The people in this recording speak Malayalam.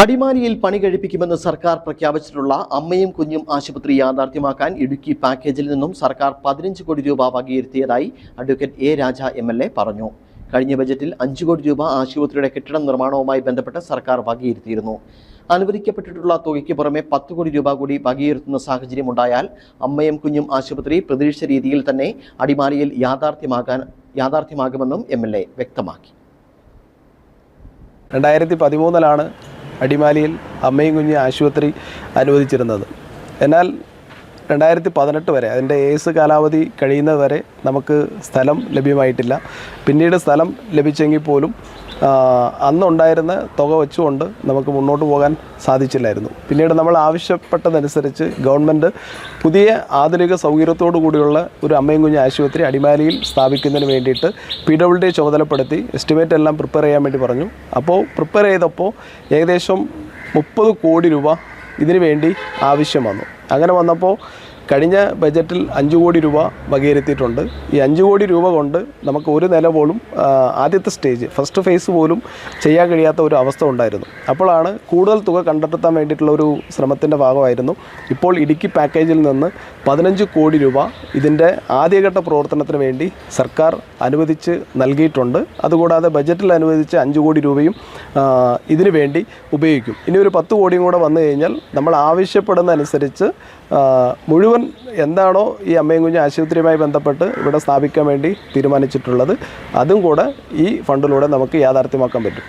അടിമാലിയിൽ പണി കഴിപ്പിക്കുമെന്ന് സർക്കാർ പ്രഖ്യാപിച്ചിട്ടുള്ള അമ്മയും കുഞ്ഞും ആശുപത്രി യാഥാർത്ഥ്യമാക്കാൻ ഇടുക്കി പാക്കേജിൽ നിന്നും സർക്കാർ പതിനഞ്ച് കോടി രൂപ വകയിരുത്തിയതായി അഡ്വക്കേറ്റ് എ രാജ എം പറഞ്ഞു. കഴിഞ്ഞ ബജറ്റിൽ അഞ്ച് കോടി രൂപ ആശുപത്രിയുടെ കെട്ടിട നിർമ്മാണവുമായി ബന്ധപ്പെട്ട് സർക്കാർ വകയിരുത്തിയിരുന്നു. അനുവദിക്കപ്പെട്ടിട്ടുള്ള തുകയ്ക്ക് പുറമെ പത്ത് കോടി രൂപ കൂടി വകയിരുത്തുന്ന സാഹചര്യമുണ്ടായാൽ അമ്മയും കുഞ്ഞും ആശുപത്രി പ്രതീക്ഷിച്ച രീതിയിൽ തന്നെ അടിമാലിയിൽ യാഥാർത്ഥ്യമാകാൻ യാഥാർത്ഥ്യമാകുമെന്നും എ വ്യക്തമാക്കി. രണ്ടായിരത്തി പതിമൂന്നിലാണ് അടിമാലിയിൽ അമ്മയും കുഞ്ഞും ആശുപത്രി അനുവദിച്ചിരുന്നത്. എന്നാൽ രണ്ടായിരത്തി പതിനെട്ട് വരെ അതിന്റെ ഏസ് കാലാവധി കഴിയുന്നത് വരെ നമുക്ക് സ്ഥലം ലഭ്യമായിട്ടില്ല. പിന്നീട് സ്ഥലം ലഭിച്ചെങ്കിൽ പോലും അന്നുണ്ടായിരുന്ന തുക വെച്ചുകൊണ്ട് നമുക്ക് മുന്നോട്ട് പോകാൻ സാധിച്ചില്ലായിരുന്നു. പിന്നീട് നമ്മൾ ആവശ്യപ്പെട്ടതനുസരിച്ച് ഗവൺമെന്റ് പുതിയ ആധുനിക സൗകര്യത്തോടു കൂടിയുള്ള ഒരു അമ്മയും കുഞ്ഞ് ആശുപത്രി അടിമാലിയിൽ സ്ഥാപിക്കുന്നതിന് വേണ്ടിയിട്ട് പി ഡബ്ല്യു ഡി ചുമതലപ്പെടുത്തി എസ്റ്റിമേറ്റ് എല്ലാം പ്രിപ്പയർ ചെയ്യാൻ വേണ്ടി പറഞ്ഞു. അപ്പോൾ പ്രിപ്പയർ ചെയ്തപ്പോൾ ഏകദേശം മുപ്പത് കോടി രൂപ ഇതിനു വേണ്ടി ആവശ്യം വന്നു. അങ്ങനെ വന്നപ്പോൾ കഴിഞ്ഞ ബജറ്റിൽ അഞ്ച് കോടി രൂപ വകയിരുത്തിയിട്ടുണ്ട്. ഈ അഞ്ച് കോടി രൂപ കൊണ്ട് നമുക്ക് ഒരു നില പോലും ആദ്യത്തെ സ്റ്റേജ് ഫസ്റ്റ് ഫേസ് പോലും ചെയ്യാൻ കഴിയാത്ത ഒരു അവസ്ഥ ഉണ്ടായിരുന്നു. അപ്പോഴാണ് കൂടുതൽ തുക കണ്ടെത്താൻ വേണ്ടിയിട്ടുള്ള ഒരു ശ്രമത്തിന്റെ ഭാഗമായിരുന്നു. ഇപ്പോൾ ഇടുക്കി പാക്കേജിൽ നിന്ന് പതിനഞ്ച് കോടി രൂപ ഇതിന്റെ ആദ്യഘട്ട പ്രവർത്തനത്തിന് വേണ്ടി സർക്കാർ അനുവദിച്ച് നൽകിയിട്ടുണ്ട്. അതുകൂടാതെ ബജറ്റിൽ അനുവദിച്ച അഞ്ച് കോടി രൂപയും ഇതിനു വേണ്ടി ഉപയോഗിക്കും. ഇനി ഒരു പത്ത് കോടിയും കൂടെ വന്നു കഴിഞ്ഞാൽ നമ്മൾ ആവശ്യപ്പെടുന്ന അനുസരിച്ച് ആ, എന്താണോ ഈ അമ്മയും കുഞ്ഞും ആശുപത്രിയുമായി ബന്ധപ്പെട്ട് ഇവിടെ സ്ഥാപിക്കാൻ വേണ്ടി തീരുമാനിച്ചിട്ടുള്ളത്. അതും കൂടെ ഈ ഫണ്ടിലൂടെ നമുക്ക് യാഥാർത്ഥ്യമാക്കാൻ പറ്റും.